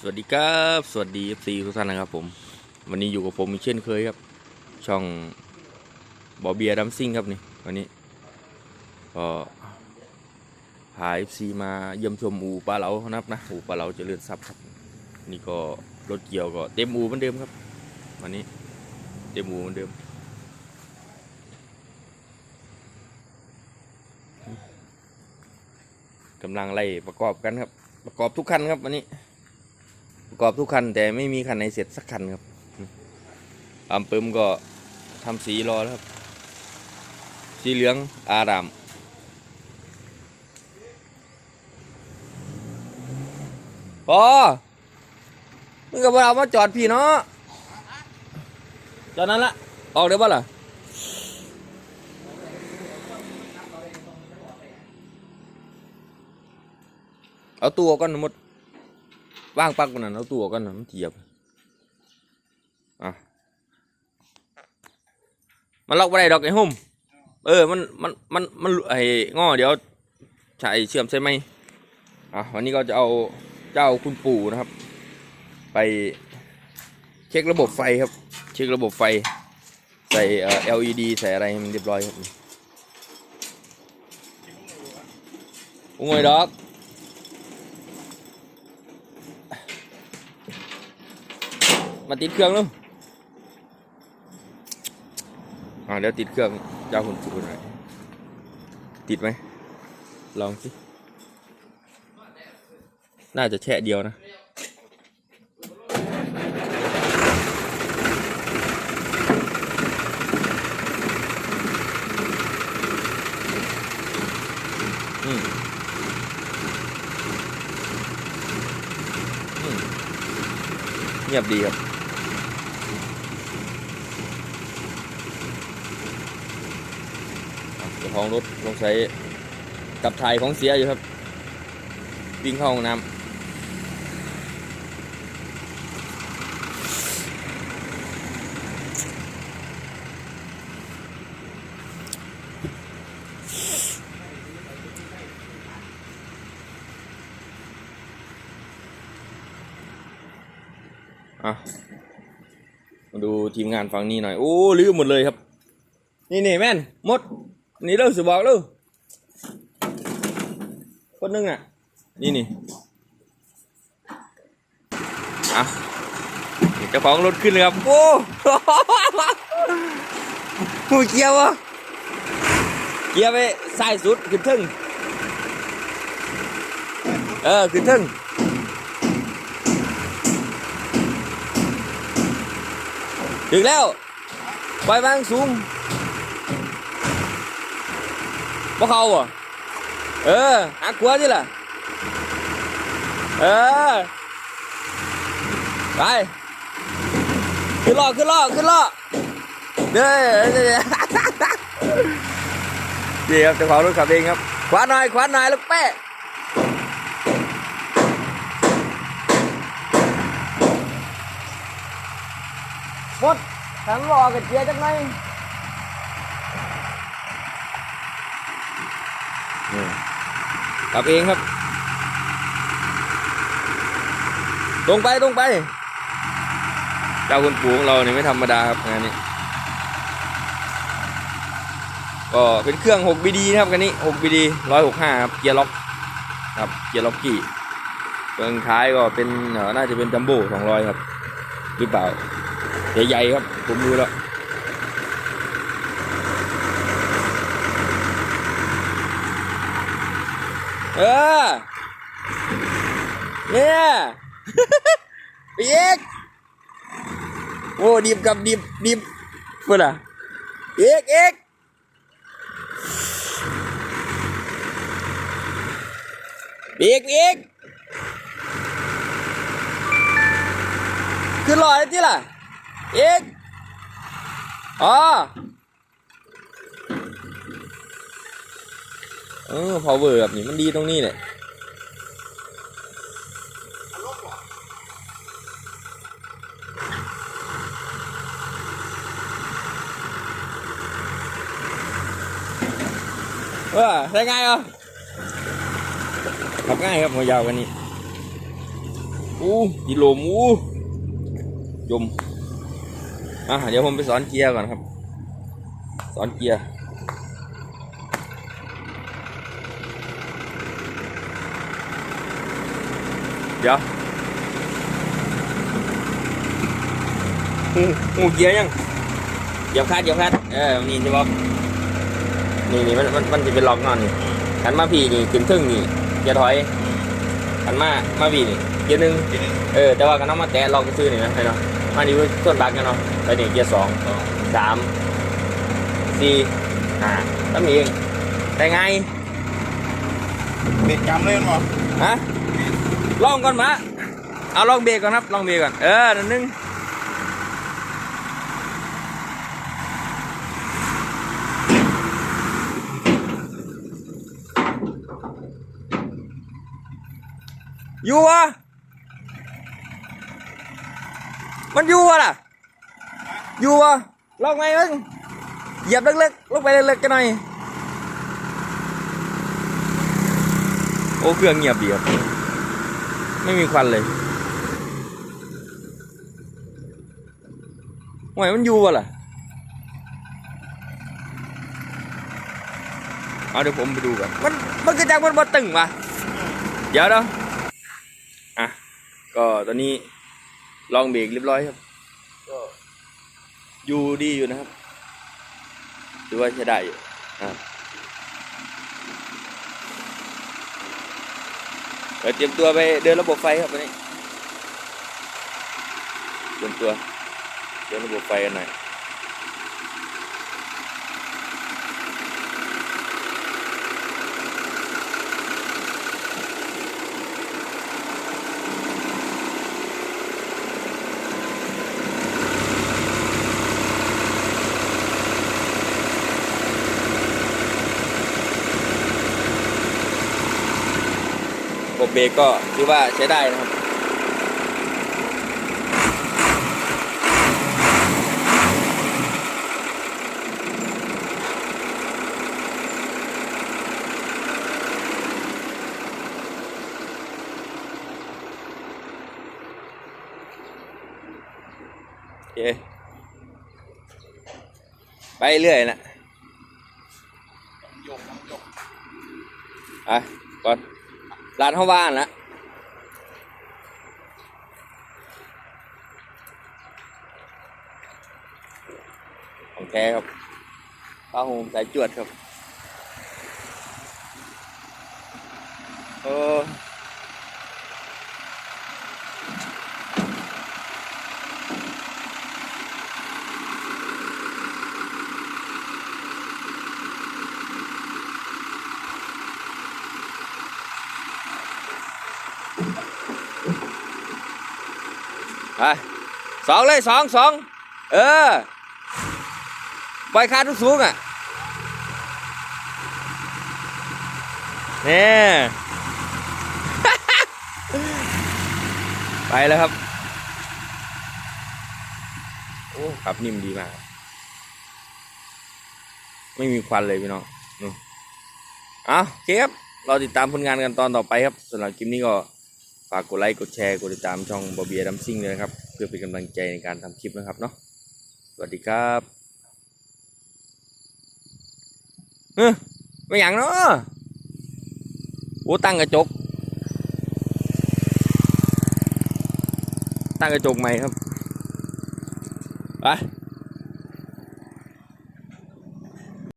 สวัสดีครับ สวัสดี FC ทุกท่านนะครับผม วันนี้อยู่กับผมอีกเช่นเคยครับ ช่องบอเบียดัมซิ่งครับนี่วันนี้ก็พา FC มาเยี่ยมชมอูปลาเหลานะครับนะอูปลาเหลาเจริญทรัพย์ครับนี่ก็รถเกี่ยวก็เต็มอูเหมือนเดิมครับ วันนี้เต็มอูเหมือนเดิมกำลังไล่ประกอบกันครับ ประกอบทุกคันครับวันนี้ ประกอบทุกคันแต่ไม่มีคันไหนเสร็จสักคันครับอัมเปิมก็ทำสีรอแล้วครับ สีเหลืองอารามพอมึงกับเรามาจอดพี่เนาะจอดนั้นละออกได้ป่ะล่ะเอาตัวก่อนหมด ว่างปักมันนั่นเอาตัวก่อนนะมันเทียบอะมันล็อกไม่ได้ดอกไอ้หุ่มเออมันมันมันมันไอ้ง้อเดี๋ยวใช้เชื่อมใช่ไหมอะวันนี้ก็จะเอาเจ้าคุณปู่นะครับ ไปเช็คระบบไฟครับ เช็คระบบไฟ ใส่เอ่อ LED ใส่อะไรให้มันเรียบร้อยครับโอ้ดอก มาติดเครื่องลูกอ่าเดี๋ยวติดเครื่องเจ้าคุณปู่หน่อยติดไหม ลองสิ น่าจะแช่เดียวนะเงียบดีครับ ของรถลงใช้กับถ่ายของเสียอยู่ครับ วิ่งเข้าห้องน้ำอะมาดูทีมงานฝั่งนี้หน่อย โอ้ลืมหมดเลยครับ นี่นี่แม่นมด นี่เลิกสิบอกเลิกคนหนึงอะ นี่นี่อะนี่เจ้าของรถขึ้นเลยครับ โอ้หูเกียร์วะเกียร์ไปซ้ายสุดขึ้นทึ่งเออขึ้นทึ่งถึงแล้วไปบางสูง บ่เข้าอ่เออหักหัวนี่ล่ะเออไปขึ้นล้อขึ้นล้อขึ้นล้อเด้อเด้อดีครับเจ้าของรถขับเองครับขวาหน่อยขวาหน่อยลูกแป้หมดทั้งล้อกับเกียจังไหนนี่ ขับเองครับ ตรงไปตรงไป เจ้าคุณปู่ของเราเนี่ยไม่ธรรมดาครับงานนี้ ก็เป็นเครื่อง6 BD นะครับกันนี้6 BD 165ครับเกียร์ล็อกครับเกียร์ล็อกกี้เครื่องท้ายก็เป็นน่าจะเป็นจัมโบ้200ครับ หรือเปล่าใหญ่ๆครับผมดูแล้ว เออเนี่ยไปอีกโอ้ดิบกับดิบดิบเพื่อนอะเอกเอกเอกเอกขึ้นลอยที่ล่ะเอกอ๋อ เออ power แบบนี้มันดีตรงนี้แหละเออใช้ง่ายเหรอขับง่ายครับหัวยาวกว่านี้อู้ดีโลมอู้ยมอะเดี๋ยวผมไปสอนเกียร์ก่อนครับ สอนเกียร์ ดี๋ยวหูหูเกียร์ยังเหยียบคาดเหยียบคาดเออนี่จะบอกนี่นี่มันมันมันจะเป็นล็อกนอนนี่ขันมาพี่นี่ขึ้นทึ่งนี่เกียร์ถอยขันมามาพี่นี่เกียร์หนึ่งทีนึงเออแต่ว่ากันน้องมาแตะลองซื้อนี่นะไอ้เนาะมาดีส่วนบักกันเนาะไปนี่เกียร์สองสามสี่ห้าแล้วมีเองแต่ไงเบ็ดจำเลยมั้งฮะ ลองก่อนมาเอาลองเบรกก่อนครับลองเบรกก่อน เออนั่นนึงอยู่วะมันอยู่วะล่ะ อยู่วะลองไงมึงเหยียบเล็กๆลงไปเล็กๆกันหน่อย โอ้เครื่องเงียบดีครับ ไม่มีควันเลยหวยมันอยู่วะล่ะเอาเดี๋ยวผมไปดูกันมันมันกระจังมันบ่ตึงวะเดี๋ยวเดี๋ยวอะ ก็ตอนนี้ลองเบรกเรียบร้อยครับ ก็อยู่ดีอยู่นะครับถือว่าใช้ได้อยู่อะ ดี๋ยวเตรียมตัวไปเดินระบบไฟครับวันนี้เตรียมตัวเดินระบบไฟกันหน่อย บบเบรกก็ถือว่าใช้ได้นะครับโอเคไปเรื่อยนะโยกน้ำโยกอะก่อน ร้านห้าว่านแล้วของแท้ครับข้าหูมสายจวดครับ เออ ไปสองเลยสองสองเออปล่อยคาทุกสูงอะเนี่ยไปแล้วครับ โอ้ขับนิ่มดีมาก ไม่มีควันเลยพี่น้องเอาโอเคครับ เราติดตามผลงานกันตอนต่อไปครับสำหรับคลิปนี้ก็ ฝากกดไลค์กดแชร์กดติดตามช่องบอเบียดัมซิ่งเลยนะครับ เพื่อเป็นกำลังใจในการทำคลิปนะครับเนาะสวัสดีครับเฮ้ยไม่อย่างเนาะโอ้ตั้งกระจก ตั้งกระจกใหม่ครับไป